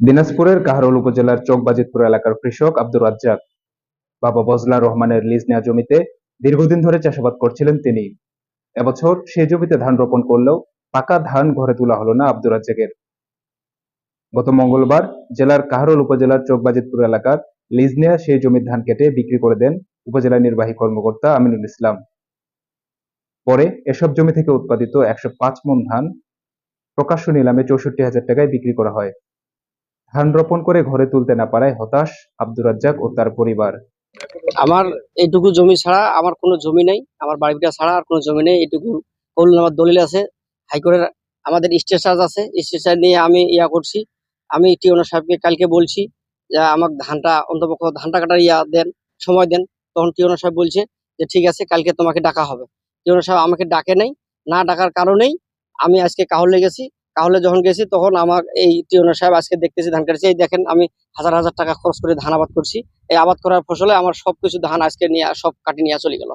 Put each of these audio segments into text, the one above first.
দিনাজপুরের কাহারোল উপজেলার চকবাজিতপুর এলাকার কৃষক আব্দুর রাজ্জাক, বাবা বজলা রহমানের লিজ নেওয়া জমিতে দীর্ঘদিন ধরে চাষাবাদ করছিলেন তিনি। এবছর সেই জমিতে ধান রোপণ করলেও পাকা ধান ঘরে তোলা হলো না আব্দুর রাজ্জাকের। গত মঙ্গলবার জেলার কাহারোল উপজেলার চকবাজিতপুর এলাকার লিজ নেওয়া সেই জমির ধান কেটে বিক্রি করে দেন উপজেলা নির্বাহী কর্মকর্তা আমিনুল ইসলাম। পরে এসব জমি থেকে উৎপাদিত একশো পাঁচ মন ধান প্রকাশ্য নিলামে চৌষট্টি হাজার টাকায় বিক্রি করা হয়। ধান রোপণ করে ঘরে তুলতে না পারায় হতাশ আব্দুর রাজ্জাক ও তার পরিবার। আমার এইটুকু জমি ছাড়া আমার কোনো জমি নেই, আমার বাড়িটা ছাড়া আর কোনো জমি নেই, এইটুকু কল আমার দলিল আছে। হাইকোর্টের আমাদের স্টেটাস আছে স্টেটাস নিয়ে আমি ইয়া করছি। আমি টিওনা সাহেবকে কালকে বলছি যে আমার ধানটা, অন্তপক্ষ ধানটা কাটার ইয়া দেন, সময় দেন। তখন টিওনা সাহেব বলছে যে ঠিক আছে, কালকে তোমাকে ডাকা হবে। টিওনা সাহেব আমাকে ডাকে নাই, না ডাকার কারণেই আমি আজকে কাহলে গেছি। কাহলে যখন গেছি তখন আমার এই টিওনা সাহেব আজকে দেখতেছি ধান কাটছে, এই দেখেন আমি হাজার হাজার টাকা খরচ করে ধান আবাদ করছি। এই আবাদ করার ফসলে আমার সবকিছু ধান আজকে নিয়ে সব কাটি নিয়ে চলে গেল।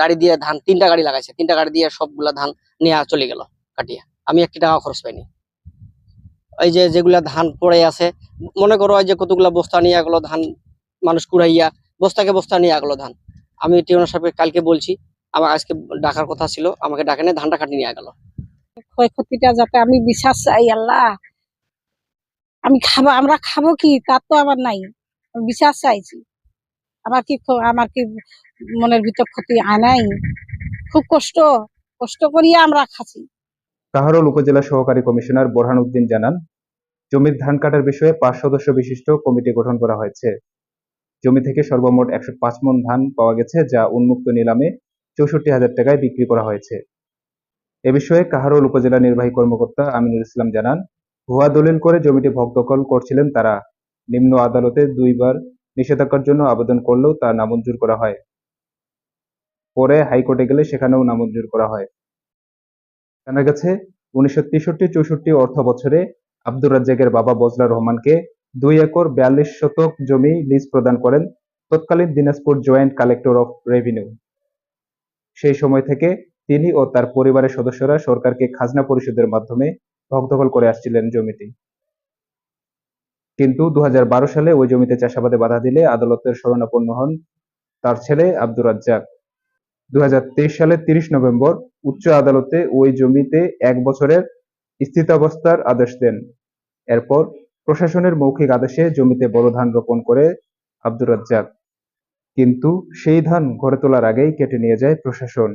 গাড়ি দিয়ে ধান, তিনটা গাড়ি লাগাইছে, তিনটা গাড়ি দিয়ে সবগুলা ধান নিয়ে চলে গেল কাটিয়া। আমি একটি টাকা খরচ পাইনি। এই যে যেগুলা ধান পড়ে আছে, মনে করো যে কতগুলা বস্তা নিয়ে গেলো ধান, মানুষ কুড়াইয়া, বস্তাকে বস্তা নিয়ে গেলো ধান। আমি টিউনার সাহেবকে কালকে বলছি, আমার আজকে ডাকার কথা ছিল, আমাকে ডাকে ধানটা কাটি নিয়ে গেল। ক্ষয়ক্ষতিটা যাতে আমি বিশ্বাস চাই, আল্লাহ। আমি খাব, আমরা খাব কি? তার তো আমার নাই। বিশ্বাস চাইছি। আমার কি আমার কি মনের ভিতর ক্ষতি আয় নাই? খুব কষ্ট। কষ্ট করিয়া আমরা খাচ্ছি। কাহারোল উপজেলা সহকারী কমিশনার বোরহান উদ্দিন জানান, জমির ধান কাটার বিষয়ে পাঁচ সদস্য বিশিষ্ট কমিটি গঠন করা হয়েছে। জমি থেকে সর্বমোট একশো পাঁচ মন ধান পাওয়া গেছে, যা উন্মুক্ত নিলামে চৌষট্টি হাজার টাকায় বিক্রি করা হয়েছে। এ বিষয়ে কাহারোল উপজেলা নির্বাহী কর্মকর্তা আমিনুল ইসলাম জানান, ভুয়া দলিল করে জমিটি ভগ্দখল করছিলেন তারা। নিম্ন আদালতে দুইবার নিষেধাজ্ঞার জন্য আবেদন করলেও তা নামঞ্জুর করা হয়। পরে হাইকোর্টে গেলে সেখানেও নামঞ্জুর করা হয়। জানা গেছে, উনিশশো তেষট্টি চৌষট্টি অর্থ বছরে আব্দুর রাজ্জাকের বাবা বজলা রহমানকে দুই একর বিয়াল্লিশ শতক জমি লিজ প্রদান করেন তৎকালীন Dinajpur joint collector of revenue. সেই সময় থেকে তিনি ও তার পরিবারের সদস্যরা সরকারকে খাজনা পরিশোধের মাধ্যমে ভগ্দখল করে আসছিলেন জমিটি কিন্তু দুই হাজার বারো সালে ওই জমিতে চাষাবাদে বাধা দিলে আদালতের শরণাপন্ন হন তার ছেলে আব্দুর রাজ্জাক। দু সালের তিরিশ নভেম্বর উচ্চ আদালতে ওই জমিতে এক বছরের স্থিতাবস্থার আদেশ দেন। এরপর প্রশাসনের মৌখিক আদেশে জমিতে বড় ধান রোপণ করে আব্দুর রাজ্জাক। কিন্তু সেই ধান ঘরে তোলার আগেই কেটে নিয়ে যায় প্রশাসন।